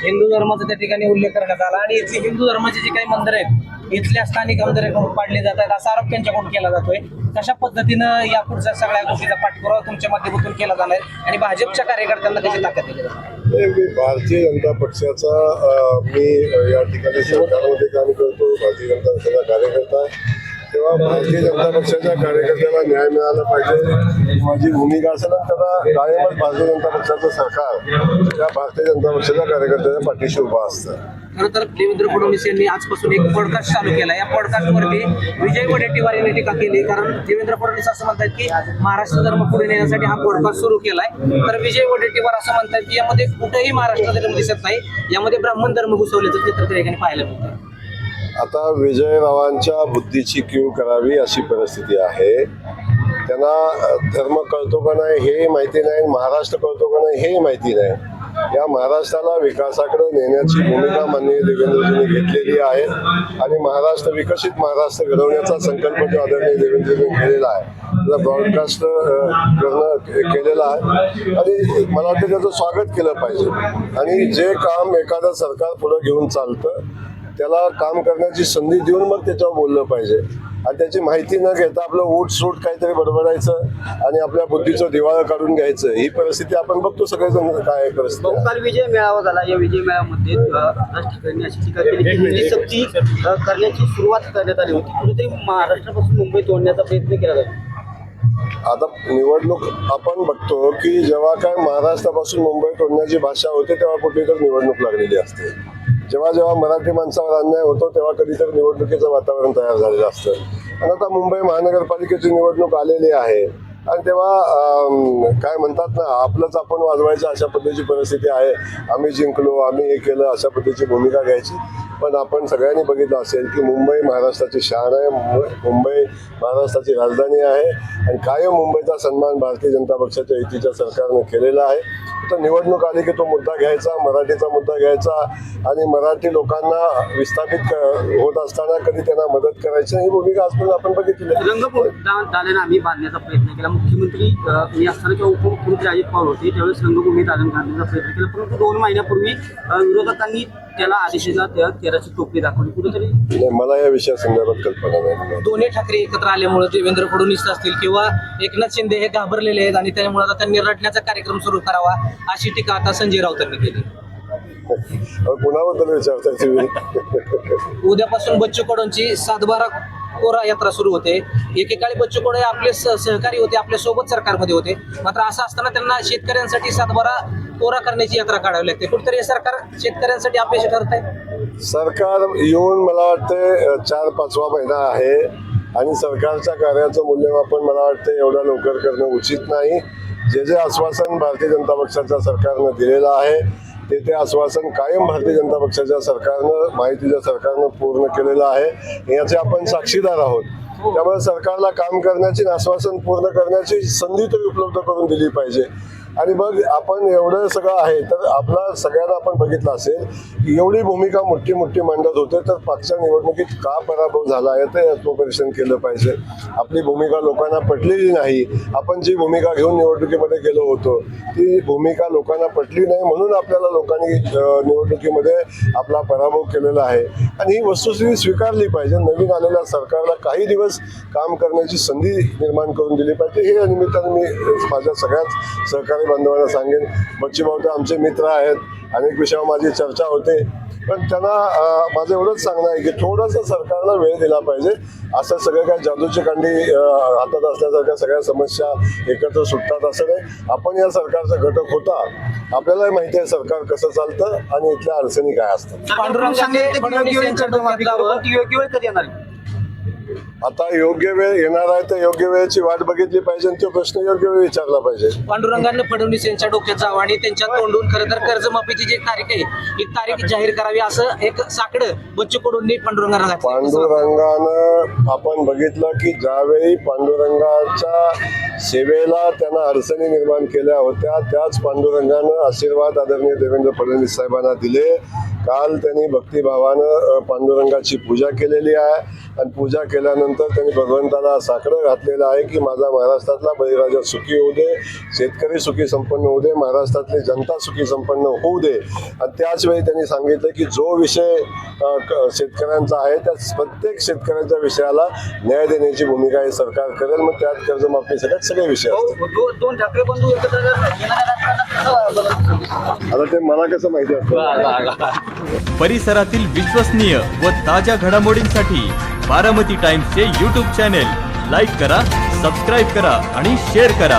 हिंदू धर्माचा त्या ठिकाणी उल्लेख करण्यात आला आणि इथली हिंदू धर्माचे जे काही मंदिर आहेत इथल्या स्थानिक मंदिर पाडले जातात असा आरोप त्यांच्याकडून केला जातोय? कशा पद्धतीनं या पुढच्या सगळ्या गोष्टीचा पाठपुरावा तुमच्या माध्यमातून केला जाणार आणि भाजपच्या कार्यकर्त्यांना कशी ताकद दिली जाणार मी भारतीय जनता पक्षाचा मी या ठिकाणी सरकारमध्ये काम करतो भारतीय जनता पक्षाचा कार्यकर्ता आहे. तेव्हा भारतीय जनता पक्षाच्या कार्यकर्त्याला न्याय मिळाला पाहिजे. माझी भूमिका असेल त्याला कायमच भारतीय जनता पक्षाचं सरकार या भारतीय जनता पक्षाच्या कार्यकर्त्याच्या पाठीशी उभा असतं. खरं तर देवेंद्र फडणवीस यांनी आजपासून एक पॉडकास्ट चालू केला. या पॉडकास्टवरती विजय वडेट्टीवार यांनी टीका केली. कारण देवेंद्र फडणवीस असं म्हणतात की महाराष्ट्र धर्म पुढे नेण्यासाठी हा पॉडकास्ट सुरू केलाय. तर विजय वडेट्टीवार असं म्हणतात की यामध्ये कुठेही महाराष्ट्र धर्म दिसत नाही. यामध्ये ब्राह्मण धर्म घुसवल्याचं चित्र त्या ठिकाणी पाहायला मिळतं. आता विजयरावांच्या बुद्धीची क्यू करावी अशी परिस्थिती आहे. त्यांना धर्म कळतो का नाही हे माहिती नाही महाराष्ट्र कळतो का नाही हे माहिती नाही. या महाराष्ट्राला विकासाकडे नेण्याची भूमिका माननीय देवेंद्रजींनी घेतलेली आहे आणि महाराष्ट्र विकसित महाराष्ट्र घडवण्याचा संकल्प जो आदरणीय देवेंद्रजींनी केलेला आहे त्याला ब्रॉडकास्ट करणं केलेलं आहे. आणि मला वाटतं त्याचं स्वागत केलं पाहिजे. आणि जे काम एखादं सरकार पुढं घेऊन चालतं त्याला काम करण्याची संधी देऊन मग त्याच्यावर बोललं पाहिजे. आणि त्याची माहिती न घेता आपलं ऊट सूट काहीतरी बडबडायचं आणि आपल्या बुद्धीचं दिवाळं काढून घ्यायचं. ही परिस्थिती आपण बघतो सगळेजण काय परिस्थिती. काल विजय मेळावा झाला. या विजय मेळाव्यामध्ये अशी टीका केली की हिंदी सक्ती करण्याची सुरुवात करण्यात आली होती. कुठेतरी महाराष्ट्रापासून मुंबई तोडण्याचा प्रयत्न केला जातो. आता निवडणूक आपण बघतो की जेव्हा काय महाराष्ट्रापासून मुंबई तोडण्याची भाषा होते तेव्हा कुठेतरी निवडणूक लागलेली असते. जेव्हा जेव्हा मराठी माणसावर अन्याय होतो तेव्हा कधीतरी निवडणुकीचं वातावरण तयार झालेलं असतं. आणि आता मुंबई महानगरपालिकेची निवडणूक आलेली आहे. आणि तेव्हा काय म्हणतात ना आपलंच आपण वाजवायचं अशा पद्धतीची परिस्थिती आहे. आम्ही जिंकलो आम्ही हे केलं अशा पद्धतीची भूमिका घ्यायची. पण आपण सगळ्यांनी बघितलं असेल की मुंबई महाराष्ट्राची शान आहे मुंबई मुंबई महाराष्ट्राची राजधानी आहे आणि कायम मुंबईचा सन्मान भारतीय जनता पक्षाच्या युतीच्या सरकारनं केलेला आहे. तर निवडणूक आली की तो मुद्दा घ्यायचा मराठीचा मुद्दा घ्यायचा आणि मराठी लोकांना विस्थापित क- होत असताना कधी त्यांना मदत करायची ही भूमिका आजपर्यंत आपण बघितली आहे. दालन आम्ही बांधण्याचा प्रयत्न केला. मुख्यमंत्री मी असताना किंवा उपमुख्यमंत्री अजित पवार होते त्यावेळेस रंगभूमी दालन घालण्याचा प्रयत्न केला. परंतु दोन महिन्यापूर्वी विरोधकांनी त्याला आदेशाला त्या तेराची टोपी दाखवली. कुठेतरी नाही, मला या विषयासंदर्भात कल्पना नाही. दोन्ही ठाकरे एकत्र आल्यामुळे देवेंद्र फडणवीस असतील किंवा एकनाथ शिंदे हे घाबरलेले आहेत आणि त्यामुळे आता त्यांनी कार्यक्रम सुरू करावा अशी टीका आता संजय राऊतांनी केली. कुणाबद्दल विचारताय तुम्ही? उद्यापासून बच्चू कडूंची सातबारा कोरा यात्रा सुरू होते. एकेकाळी बच्चू कडू हे आपले स- सहकारी होते आपल्यासोबत सरकारमध्ये होते. मात्र असं असताना त्यांना शेतकऱ्यांसाठी सातबारा कोरा करण्याची यात्रा काढावी लागते. कुठेतरी हे सरकार शेतकऱ्यांसाठी अपयशी ठरत आहे सरकार येऊन मला वाटते चार पाचवा महिना आहे आणि सरकारच्या कार्याचं मूल्यमापन मला वाटतं एवढ्या लवकर करणं उचित नाही. जे जे आश्वासन भारतीय जनता पक्षाच्या सरकारनं दिलेलं आहे ते ते आश्वासन कायम भारतीय जनता पक्षाच्या सरकारनं माहितीच्या सरकारनं पूर्ण केलेलं आहे. याचे आपण साक्षीदार आहोत. त्यामुळे सरकारला काम करण्याची आणि आश्वासन पूर्ण करण्याची संधी तरी उपलब्ध करून दिली पाहिजे. आणि मग आपण एवढं सगळं आहे तर आपला सगळ्यांना आपण बघितलं असेल की एवढी भूमिका मोठी मोठी मांडत होते तर मागच्या निवडणुकीत का पराभव झाला आहे ते आत्मपरीक्षण केलं पाहिजे. आपली भूमिका लोकांना पटलेली नाही. आपण जी भूमिका घेऊन निवडणुकीमध्ये गेलो होतो ती भूमिका लोकांना पटली नाही म्हणून आपल्याला लोकांनी निवडणुकीमध्ये आपला पराभव केलेला आहे. आणि ही वस्तुस्थिती स्वीकारली पाहिजे. नवीन आलेल्या सरकारला काही दिवस काम करण्याची संधी निर्माण करून दिली पाहिजे. हे निमित्ताने मी माझ्या सगळ्याच सहकारी बांधवांना सांगेन. बच्चूभाऊ तर आमचे मित्र आहेत. अनेक विषयावर माझी चर्चा होते. पण त्यांना माझं एवढंच सांगणं आहे की थोडंसं सरकारला वेळ दिला पाहिजे. असं सगळं काय जादूची कांडी हातात असल्यासारख्या सगळ्या समस्या एकत्र सुटतात असं नाही. आपण या सरकारचा घटक होता. आपल्याला माहिती आहे सरकार कसं चालतं आणि इथल्या अडचणी काय असतात. आता योग्य वेळ येणार आहे तर योग्य वेळेची वाट बघितली पाहिजे आणि तो प्रश्न योग्य वेळ विचारला पाहिजे. पांडुरंगाने फडणवीस यांच्या डोक्यात जावं आणि त्यांच्या तोंडून खरं तर कर्जमाफीची जी तारीख आहे ही तारीख जाहीर करावी असं एक साकडं बच्चू कडूंनी पांडुरंगाला. पांडुरंगानं आपण बघितलं की ज्यावेळी पांडुरंगाच्या सेवेला त्यांना अडचणी निर्माण केल्या होत्या त्याच पांडुरंगानं आशीर्वाद आदरणीय देवेंद्र फडणवीस साहेबांना दिले. काल त्यांनी भक्तिभावानं पांडुरंगाची पूजा केलेली आहे. आणि पूजा केल्यानंतर त्यांनी भगवंताला साकडं घातलेलं आहे की माझा महाराष्ट्रातला बळीराजा सुखी होऊ दे शेतकरी सुखी संपन्न होऊ दे महाराष्ट्रातली जनता सुखी संपन्न होऊ दे. आणि त्याच वेळी त्यांनी सांगितलं की जो विषय शेतकऱ्यांचा आहे त्या प्रत्येक शेतकऱ्यांच्या विषयाला न्याय देण्याची भूमिका हे सरकार करेल. मग त्यात कर्जमाफी सगळ्यात सगळे विषय आता ते मला कसं माहिती असतं परिसरातील विश्वसनीय व ताज्या घडामोडींसाठी बारामती टाइम्सचे यूट्यूब चॅनेल. लाईक करा सबस्क्राईब करा आणि शेअर करा.